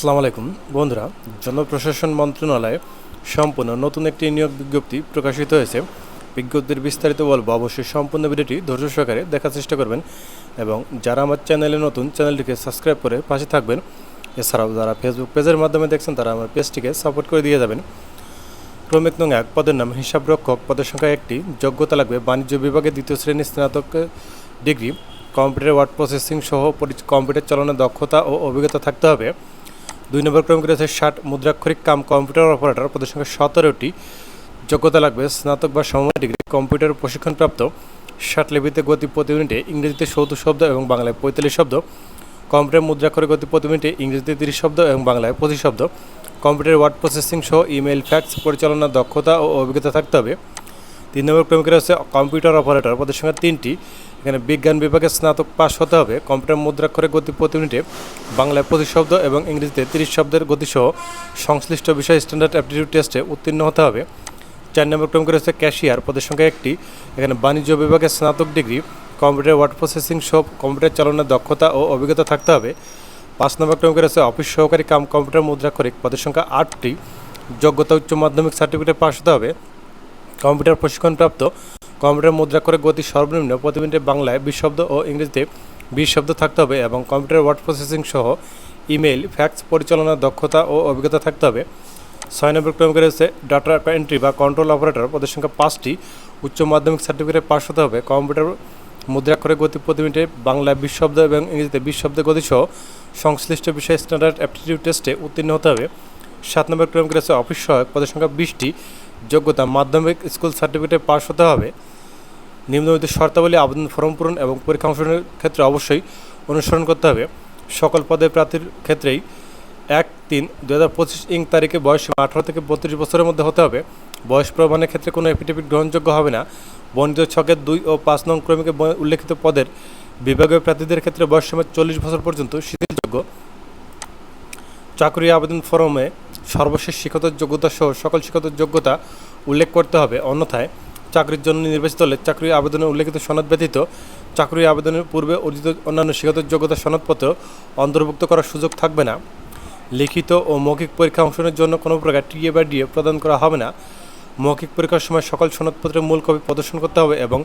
আসসালামু আলাইকুম। বন্ধুরা, জনপ্রশাসন মন্ত্রণালয়ে সম্পূর্ণ নতুন একটি নিয়োগ বিজ্ঞপ্তি প্রকাশিত হয়েছে। বিজ্ঞপ্তির বিস্তারিত বলব, অবশ্যই সম্পূর্ণ ভিডিওটি ধৈর্য সহকারে দেখার চেষ্টা করবেন এবং যারা আমার চ্যানেলে নতুন, চ্যানেলটিকে সাবস্ক্রাইব করে পাশে থাকবেন। এছাড়াও যারা ফেসবুক পেজের মাধ্যমে দেখছেন, তারা আমার পেজটিকে সাপোর্ট করে দিয়ে যাবেন। ক্রমিক নং এক, পদের নাম হিসাবরক্ষক পদের সংখ্যা একটি, যোগ্যতা লাগবে বাণিজ্য বিভাগে দ্বিতীয় শ্রেণির স্নাতক ডিগ্রি, কম্পিউটার ওয়ার্ড প্রসেসিং সহ কম্পিউটার চালানোর দক্ষতা ও অভিজ্ঞতা থাকতে হবে। দুই নম্বর ক্রমিক রয়েছে ষাট মুদ্রাক্ষরিক কাম কম্পিউটার অপারেটর। পদের সংখ্যা সতেরোটি যোগ্যতা লাগবে। স্নাতক বা সমমান ডিগ্রি কম্পিউটার প্রশিক্ষণপ্রাপ্ত। ষাট লিপিতে গতি প্রতি মিনিটে ইংরেজিতে সত্তর শব্দ এবং বাংলায় পঁয়তাল্লিশ শব্দ। কম্পিউটার মুদ্রাক্ষরে গতি প্রতি মিনিটে ইংরেজিতে তিরিশ শব্দ এবং বাংলায় পঁচিশ শব্দ। কম্পিউটার ওয়ার্ড প্রসেসিং সহ ইমেল ফ্যাক্স পরিচালনার দক্ষতা ও অভিজ্ঞতা থাকতে হবে। তিন নম্বর ক্রমিকের হচ্ছে কম্পিউটার অপারেটর। পদের সংখ্যা তিনটি এখানে বিজ্ঞান বিভাগে স্নাতক পাশ হতে হবে। কম্পিউটার মুদ্রাক্ষরে গতি প্রতি মিনিটে বাংলায় পঁচিশ শব্দ এবং ইংরেজিতে তিরিশ শব্দের গতিসহ সংশ্লিষ্ট বিষয় স্ট্যান্ডার্ড অ্যাপটিটিউড টেস্টে উত্তীর্ণ হতে হবে। চার নম্বর ক্রমিকের হচ্ছে ক্যাশিয়ার। পদের সংখ্যা একটি। এখানে বাণিজ্য বিভাগে স্নাতক ডিগ্রি, কম্পিউটার ওয়ার্ড প্রসেসিং সব কম্পিউটার চালানোর দক্ষতা ও অভিজ্ঞতা থাকতে হবে। পাঁচ নম্বর ক্রমিকের হচ্ছে অফিস সহকারী কাম কম্পিউটার মুদ্রাক্ষরিক। পদের সংখ্যা আটটি। যোগ্যতা উচ্চ মাধ্যমিক সার্টিফিকেট পাশ হতে হবে। কম্পিউটার প্রশিক্ষণপ্রাপ্ত কম্পিউটার মুদ্রা করে গতি সর্বনিম্ন প্রতি মিনিটে বাংলায় বিশ শব্দ ও ইংরেজিতে বিশ শব্দ থাকতে হবে এবং কম্পিউটার ওয়ার্ড প্রসেসিং সহ ইমেল ফ্যাক্স পরিচালনার দক্ষতা ও অভিজ্ঞতা থাকতে হবে। ছয় নম্বর ক্রমিকের হচ্ছে ডাটা এন্ট্রি বা কন্ট্রোল অপারেটর। পদের সংখ্যা পাঁচটি। উচ্চ মাধ্যমিক সার্টিফিকেট পাশ হতে হবে। কম্পিউটার মুদ্রাক্ষরে গতি প্রতি মিনিটে বাংলায় বিশ শব্দ এবং ইংরেজিতে বিশ শব্দের গতিসহ সংশ্লিষ্ট বিষয়ে স্ট্যান্ডার্ড অ্যাপটিটিউড টেস্টে উত্তীর্ণ হতে হবে। সাত নম্বর ক্রমিকের হচ্ছে অফিস সহায়ক। পদের সংখ্যা বিশটি। যোগ্যতা মাধ্যমিক স্কুল সার্টিফিকেটে পাশ হতে হবে। নিম্নলিখিত শর্তাবলী আবেদন ফর্ম পূরণ এবং পরীক্ষা অংশগ্রহণের ক্ষেত্রে অবশ্যই অনুসরণ করতে হবে। সকল পদে প্রার্থীর ক্ষেত্রেই এক তিন দু হাজার পঁচিশ ইং তারিখে বয়স আঠারো থেকে বত্রিশ বছরের মধ্যে হতে হবে। বয়স প্রমাণের ক্ষেত্রে কোনো এফিডেভিট গ্রহণযোগ্য হবে না। বর্ণিত ছকের দুই ও পাঁচ নং ক্রমিকে উল্লেখিত পদের বিভাগীয় প্রার্থীদের ক্ষেত্রে বয়স সময় চল্লিশ বছর পর্যন্ত শিথিলযোগ্য। চাকরি আবেদন ফরমে সর্বশেষ শিক্ষত যোগ্যতা সহ সকল শিক্ষত যোগ্যতা উল্লেখ করতে হবে। অন্যথায় চাকরির জন্য নির্বাচিত হলে চাকরি আবেদনে উল্লেখিত সনদ ব্যতীত চাকরি আবেদনের পূর্বে অর্জিত অন্যান্য শিক্ষত যোগ্যতা সনদপত্র অন্তর্ভুক্ত করার সুযোগ থাকবে না। লিখিত ও মৌখিক পরীক্ষা অংশগ্রহণের জন্য কোনো প্রকার টিএ বা ডিএ প্রদান করা হবে না। মৌখিক পরীক্ষার সময় সকল সনদপত্রের মূল কপি প্রদর্শন করতে হবে এবং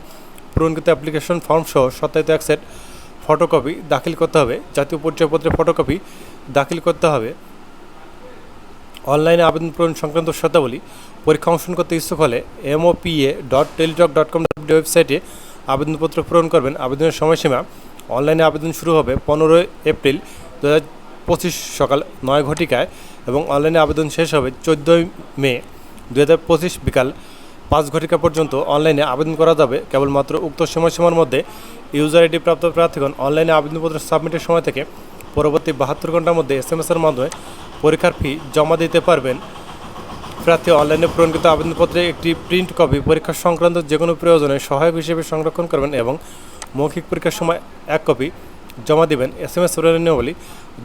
পূরণকৃত অ্যাপ্লিকেশন ফর্ম সহ সত্যায়িত এক সেট ফটোকপি দাখিল করতে হবে। জাতীয় পরিচয়পত্রের ফটোকপি দাখিল করতে হবে। অনলাইনে আবেদন পূরণ সংক্রান্ত শর্তাবলী পরীক্ষা অংশগ্রহণ করতে ইচ্ছুক হলে MOPA dot teletalk dot com ওয়েবসাইটে আবেদনপত্র পূরণ করবেন। আবেদনের সময়সীমা অনলাইনে আবেদন শুরু হবে পনেরোই এপ্রিল দু পঁচিশ সকাল নয় ঘটিকায় এবং অনলাইনে আবেদন শেষ হবে চোদ্দোই মে দু হাজার পঁচিশ বিকাল পাঁচ ঘটিকা পর্যন্ত অনলাইনে আবেদন করা যাবে। কেবলমাত্র উক্ত সময়সীমার মধ্যে ইউজার আইডি প্রাপ্ত প্রার্থীগণ অনলাইনে আবেদনপত্র সাবমিটের সময় থেকে পরবর্তী বাহাত্তর ঘণ্টার মধ্যে এস এসের মাধ্যমে পরীক্ষার ফি জমা দিতে পারবেন। প্রার্থী অনলাইনে পূরণকৃত আবেদনপত্রে একটি প্রিন্ট কপি পরীক্ষা সংক্রান্ত যে কোনো প্রয়োজনে সহায়ক হিসেবে সংরক্ষণ করবেন এবং মৌখিক পরীক্ষার সময় এক কপি জমা দিবেন। এস এম এস নিয়মাবলী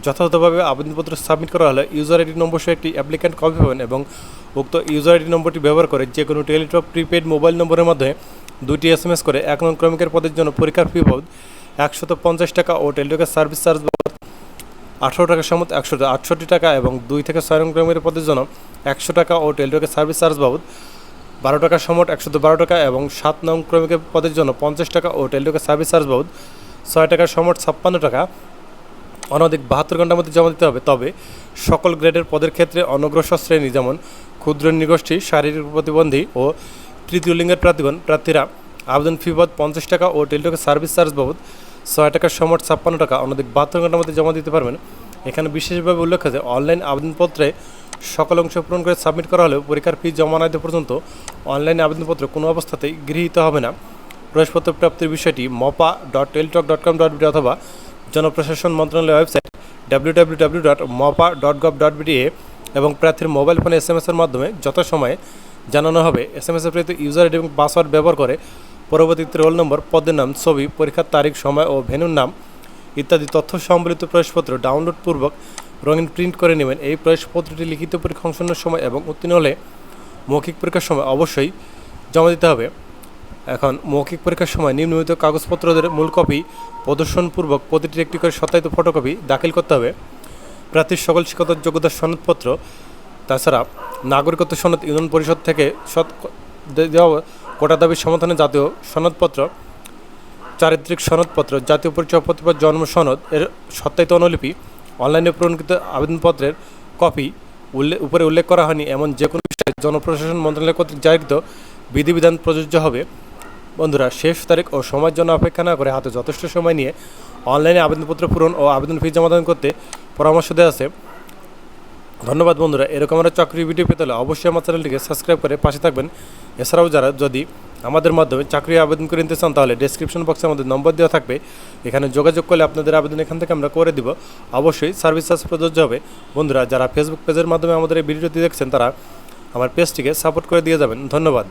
যথাযথভাবে আবেদনপত্র সাবমিট করা হলে ইউজার আইডি নম্বর সহ একটি অ্যাপ্লিক্যান্ট কপি পাবেন এবং উক্ত ইউজার আইডি নম্বরটি ব্যবহার করে যে কোনো টেলিটক প্রিপেড মোবাইল নম্বরের মাধ্যমে দুটি এস এম এস করে এক নং ক্রমিকের পদের জন্য পরীক্ষার ফি বাবদ একশত পঞ্চাশ টাকা ও টেলিটকের সার্ভিস চার্জ আঠারো টাকা সমত একশো আটষট্টি টাকা এবং দুই থেকে ছয় নং ক্রমিকের পদের জন্য একশো টাকা ও টেলিটকের সার্ভিস চার্জ বাবদ বারো টাকা সমট একশো বারো টাকা এবং সাত নং ক্রমিকের পদের জন্য পঞ্চাশ টাকা ও টেলিটকের সার্ভিস চার্জ বাবদ ছয় টাকা সমট ছাপ্পান্ন টাকা। অনধিক বাহাত্তর ঘণ্টার মধ্যে জমা দিতে হবে। তবে সকল গ্রেডের পদের ক্ষেত্রে অনগ্রসর শ্রেণি যেমন ক্ষুদ্র নৃগোষ্ঠী, শারীরিক প্রতিবন্ধী ও তৃতীয় লিঙ্গের প্রার্থীগণ প্রার্থীরা আবেদন ফি পঞ্চাশ টাকা ও টেলিটকের সার্ভিস চার্জ বাবদ ছয় টাকা সমট ছাপ্পান্ন টাকা অনধিক বাহাত্তর ঘণ্টার মধ্যে জমা দিতে পারবেন। এখানে বিশেষভাবে উল্লেখ আছে, অনলাইন আবেদনপত্রে সকল অংশ পূরণ করে সাবমিট করা হলেও পরীক্ষার ফি জমা না দেওয়া পর্যন্ত অনলাইন আবেদনপত্র কোনো অবস্থাতেই গৃহীত হবে না। প্রবেশপত্র প্রাপ্তির বিষয়টি MOPA dot teletalk dot com dot BD অথবা জনপ্রশাসন মন্ত্রণালয়ের website W W W dot MOPA dot gov dot BD এ এবং প্রার্থীর মোবাইল ফোনে এস এম এসের মাধ্যমে যথাসময়ে জানানো হবে। এস এম এসের প্রতি ইউজার আইডি এবং পাসওয়ার্ড ব্যবহার করে পরবর্তীতে রোল নম্বর, পদের নাম, ছবি, পরীক্ষার তারিখ, সময় ও ভেনুর নাম ইত্যাদি তথ্য সম্বলিত প্রবেশপত্র ডাউনলোড পূর্বক রঙিন প্রিন্ট করে নেবেন। এই প্রবেশপত্রটি লিখিত পরীক্ষা অংশগ্রহণের সময় এবং উত্তীর্ণ হলে মৌখিক পরীক্ষার সময় অবশ্যই জমা দিতে হবে। এখন মৌখিক পরীক্ষার সময় নিম্নলিখিত কাগজপত্রদের মূল কপি, প্রদর্শনপূর্বক প্রতিটি একটি করে সত্যায়িত ফটোকপি দাখিল করতে হবে। প্রার্থীর সকল শিক্ষাগত যোগ্যতার সনদপত্র, তাছাড়া নাগরিকত্ব সনদ ইউনিয়ন পরিষদ থেকে সৎ দেওয়া কোটা দাবির সমাধানে জাতীয় সনদপত্র, চারিত্রিক সনদপত্র, জাতীয় পরিচয়পত্র বা জন্ম সনদ, এর সত্যায়িত অনুলিপি, অনলাইনে পূরণকৃত আবেদনপত্রের কপি উল্লেখ উপরে উল্লেখ করা হয়নি। এমন যে কোনো বিষয়ে জনপ্রশাসন মন্ত্রণালয় কর্তৃক জারিত বিধিবিধান প্রযোজ্য হবে। বন্ধুরা, শেষ তারিখ ও সময়ের জন্য অপেক্ষা না করে হাতে যথেষ্ট সময় নিয়ে অনলাইনে আবেদনপত্র পূরণ ও আবেদন ফি জমাদান করতে পরামর্শ দেওয়া আছে। ধন্যবাদ বন্ধুরা, এরকম আমরা চাকরি ভিডিও পেতে হলে অবশ্যই আমার চ্যানেলটিকে সাবস্ক্রাইব করে পাশে থাকবেন। এছাড়াও যারা যদি আমাদের মাধ্যমে চাকরি আবেদন করে নিতে চান, তাহলে ডিসক্রিপশন বক্সে আমাদের নম্বর দেওয়া থাকবে। এখানে যোগাযোগ করলে আপনাদের আবেদন এখান থেকে আমরা করে দিব। অবশ্যই সার্ভিস চার্জ প্রযোজ্য হবে। বন্ধুরা, যারা ফেসবুক পেজের মাধ্যমে আমাদের এই ভিডিওটি দেখছেন, তারা আমার পেজটিকে সাপোর্ট করে দিয়ে যাবেন। ধন্যবাদ।